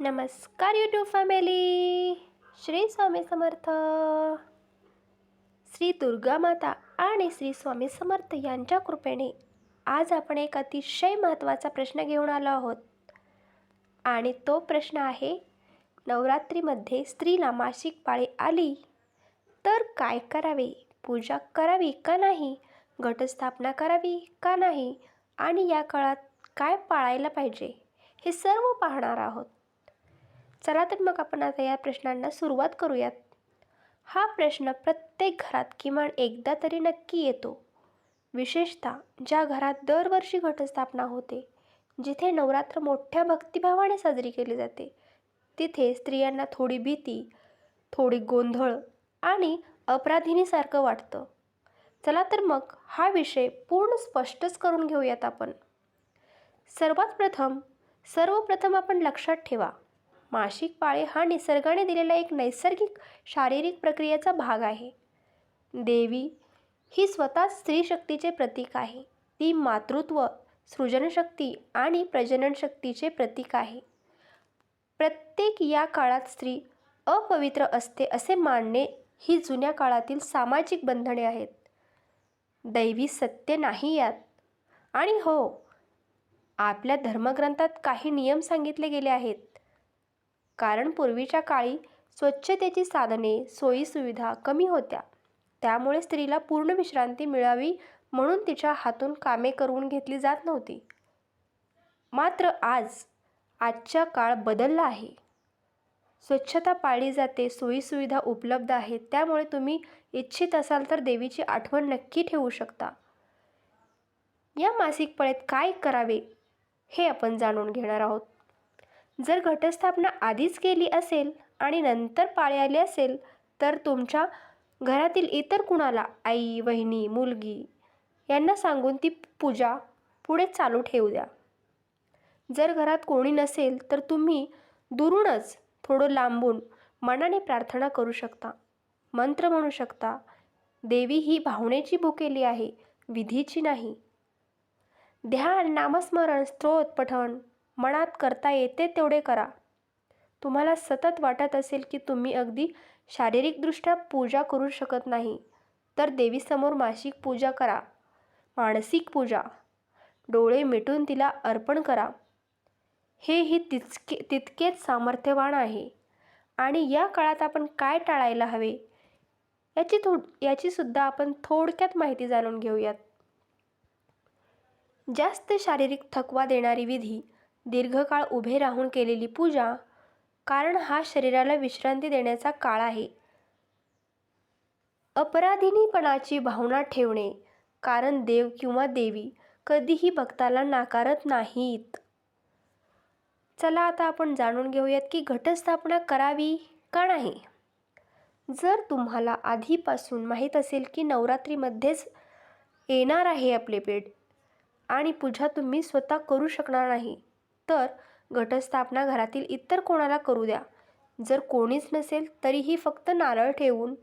नमस्कार YouTube family Shri Swami Samarth. Shri Durga माता आणि श्री स्वामी समर्थ यांच्या कृपेने आज आपण एक अतिशय महत्त्वाचा प्रश्न घेऊन आलो आहोत. आणि तो प्रश्न आहे नवरात्रीमध्ये स्त्रीला मासिक पाळी आली तर काय करावे? पूजा करावी का नाही? घटस्थापना करावी का नाही? आणि या काळात काय पाळायला पाहिजे? हे सर्व पाहणार आहोत. चला तर मग आपण आता या प्रश्नांना सुरुवात करूयात. हा प्रश्न प्रत्येक घरात किमान एकदा तरी नक्की येतो. विशेषतः ज्या घरात दरवर्षी घटस्थापना होते जिथे नवरात्र मोठ्या भक्तिभावाने साजरी केली जाते तिथे स्त्रियांना थोडी भीती थोडी गोंधळ आणि अपराधिनीसारखं वाटतं. चला तर मग हा विषय पूर्ण स्पष्टच करून घेऊयात आपण. सर्वात प्रथम सर्वप्रथम आपण लक्षात ठेवा मासिक पाळे हा निसर्गाने दिलेला एक नैसर्गिक शारीरिक प्रक्रियेचा भाग आहे. देवी ही स्वतः स्त्री शक्तीचे प्रतीक आहे. ती मातृत्व सृजनशक्ती आणि प्रजननशक्तीचे प्रतीक आहे. प्रत्येक या काळात स्त्री अपवित्र असते असे मानणे ही जुन्या काळातील सामाजिक बंधने आहेत. दैवी सत्य नाही यात. आणि हो आपल्या धर्मग्रंथात काही नियम सांगितले गेले आहेत. कारण पूर्वीच्या काळी स्वच्छतेची साधने सोयीसुविधा कमी होत्या. त्यामुळे स्त्रीला पूर्ण विश्रांती मिळावी म्हणून तिच्या हातून कामे करून घेतली जात नव्हती. मात्र आज आजचा काळ बदलला आहे. स्वच्छता पाळली जाते सोयीसुविधा उपलब्ध आहेत त्यामुळे तुम्ही इच्छित असाल तर देवीची आठवण नक्की ठेवू शकता. या मासिक पळेत काय करावे हे आपण जाणून घेणार आहोत. जर घटस्थापना आधीच केली असेल आणि नंतर पाळी आली असेल तर तुमच्या घरातील इतर कुणाला आई वहिनी मुलगी यांना सांगून ती पूजा पुढे चालू ठेवू द्या. जर घरात कोणी नसेल तर तुम्ही दुरूनच थोडं लांबून मनाने प्रार्थना करू शकता मंत्र म्हणू शकता देवी ही भावनेची भुकेली आहे विधीची नाही. ध्यान नामस्मरण स्त्रोत पठण मनात करता येते तेवढे करा. तुम्हाला सतत वाटत असेल की तुम्ही अगदी शारीरिकदृष्ट्या पूजा करू शकत नाही तर देवीसमोर मासिक पूजा करा. मानसिक पूजा. डोळे मिटून तिला अर्पण करा. हे ही तितके तितकेच सामर्थ्यवान आहे. आणि या काळात आपण काय टाळायला हवे? याची थो याचीसुद्धा आपण थोडक्यात माहिती जाणून घेऊयात. जास्त शारीरिक थकवा देणारी विधी दीर्घकाळ उभे राहून केलेली पूजा कारण हा शरीराला विश्रांती देण्याचा काळ आहे. अपराधिनीपणाची भावना ठेवणे कारण देव किंवा देवी कधीही भक्ताला नाकारत नाहीत. चला आता आपण जाणून घेऊयात की घटस्थापना करावी का नाही? जर तुम्हाला आधीपासून माहीत असेल की नवरात्रीमध्येच येणार आहे आपले पेट आणि पूजा तुम्ही स्वतः करू शकणार नाही तर घटस्थापना घरातील इतर कोणाला करू द्या. जर कोणीच नसेल तरीही फक्त नारळ ठेवून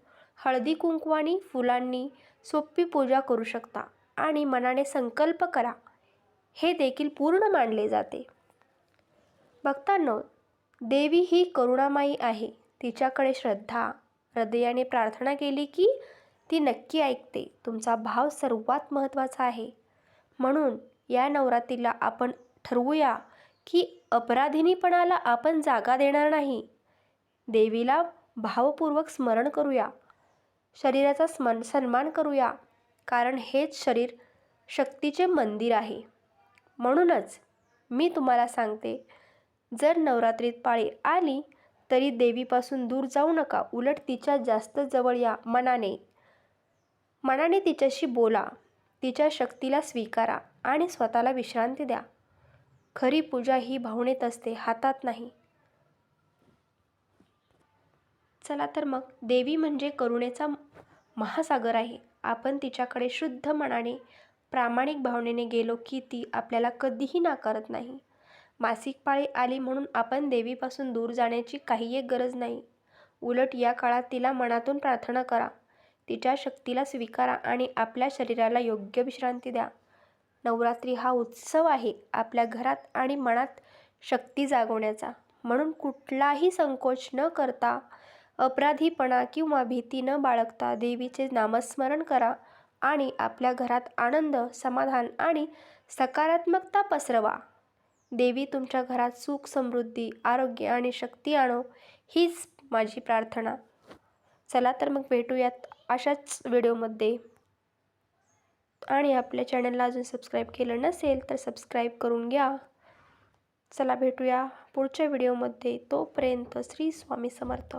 हळदी कुंकवानी फुलांनी सोपी पूजा करू शकता आणि मनाने संकल्प करा. हे देखील पूर्ण मानले जाते. भक्तांनो देवी ही करुणामाई आहे. तिच्याकडे श्रद्धा हृदयाने प्रार्थना केली की ती नक्की ऐकते. तुमचा भाव सर्वात महत्त्वाचा आहे. म्हणून या नवरात्रीला आपण ठरवूया की अपराधिनीपणाला आपण जागा देणार नाही. देवीला भावपूर्वक स्मरण करूया. शरीराचा स्मन सन्मान करूया. कारण हेच शरीर शक्तीचे मंदिर आहे. म्हणूनच मी तुम्हाला सांगते जर नवरात्रीत पाळी आली तरी देवीपासून दूर जाऊ नका. उलट तिच्या जास्त जवळ या मनाने. मनाने तिच्याशी बोला. तिच्या शक्तीला स्वीकारा आणि स्वतःला विश्रांती द्या. खरी पूजा ही भावनेत असते हातात नाही. चला तर मग देवी म्हणजे करुणेचा महासागर आहे. आपण तिच्याकडे शुद्ध मनाने प्रामाणिक भावनेने गेलो की ती आपल्याला कधीही नाकारत नाही. मासिक पाळी आली म्हणून आपण देवीपासून दूर जाण्याची काही एक गरज नाही. उलट या काळात तिला मनातून प्रार्थना करा. तिच्या शक्तीला स्वीकारा आणि आपल्या शरीराला योग्य विश्रांती द्या. नवरात्री हा उत्सव आहे आपल्या घरात आणि मनात शक्ती जागवण्याचा. म्हणून कुठलाही संकोच न करता अपराधीपणा किंवा भीती न बाळगता देवीचे नामस्मरण करा आणि आपल्या घरात आनंद समाधान आणि सकारात्मकता पसरवा. देवी तुमच्या घरात सुख समृद्धी आरोग्य आणि शक्ती आणो हीच माझी प्रार्थना. चला तर मग भेटूयात अशाच व्हिडिओमध्ये आणि आपल्या चॅनलला अजून सबस्क्राईब केलं नसेल तर सबस्क्राईब करून घ्या. चला भेटूया पुढच्या व्हिडिओमध्ये तोपर्यंत श्री स्वामी समर्थ.